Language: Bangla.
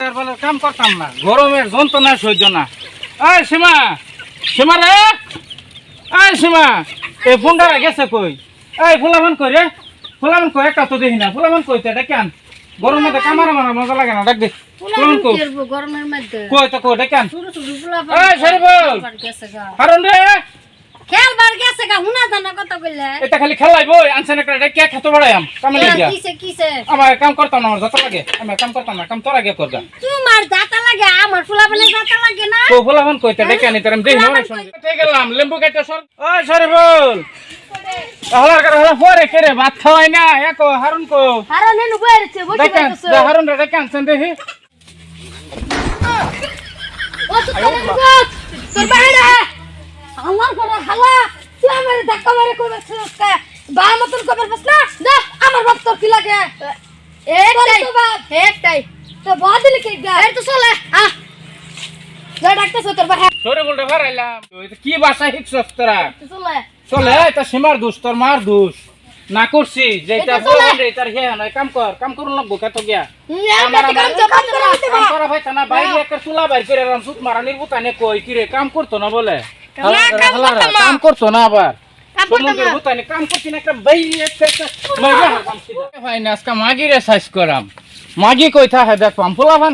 কাম করতাম না। গরমের যন্ত্রণা সহ্য না। এই সীমা সীমা রে। এই সীমা এই ফোনটা গেছে কই? এই ফুলামান কই রে? ফুলামান কই? একটা তো দেখি না। ফুলামান কই তো? কেন? গরম মধ্যে কামারা মারা মজা লাগে না। দেখ দে ফুলামান কই? গরমের মধ্যে কই তো কই? কেন? এই শরীফুল! গেছে কারণ রে! খেলবার গেছে গা কথা এটা খালি খেলাই বই আনছেন একটা কে খেতে বাড়াইম কামে লাগিয়া। কিসে কিসে? আমার কাম করতাম না আমার যত লাগে। আমি কাম করতাম না কাম তোর আগে করতাম তোমার দাতা লাগে আমার ফুলা বলে দাতা লাগে না? তো ফুলামান কইতে ডেকে আনি তার দেখি না। অনেক ঠিক গেলাম? লেম্বু কেটে সর। ওই শরীফুল। হলার করে হলা পরে কেরে ভাত খাওয়াই না। একো হারুন কো। হারা নেনু বইরেছে বসে দেখেন হারুন রে ডেকে আনছেন দেখি। ও তো তোর বাইরে আমার ঘরে হালা। তুই আমার ধাক্কা মারে কই বসছিস কা বা মতন কবার বস না? না আমার বাপ তোর কি লাগে? একটাই একটাই তো বাদ দিলি কি গা? এর তো চলে আ যা ডাক্তার তোর বাপ। শরীফুল রে ভরাইলাম তো এটা কি ভাষা শিখছস তোরা? চলে। চলে এটা সীমার দোষ তোর মার দোষ। না করছি যে এটা এটা বলেন রে তার হে নয় কাম কর কাম করুন লাগবো কত গিয়া। আমার কাম করা কাম করা ভাই না বাইরে একটা চুলা বাইর করে রাম সুত মারা নির্বুতানে কই কি রে কাম করতো না বলে? কাম হালারা, করতাম না। কাম আবার করছি না আজকে মাগি রে সাইজ করাম। মাগি কই থা হে দেখবাম ফুলাভান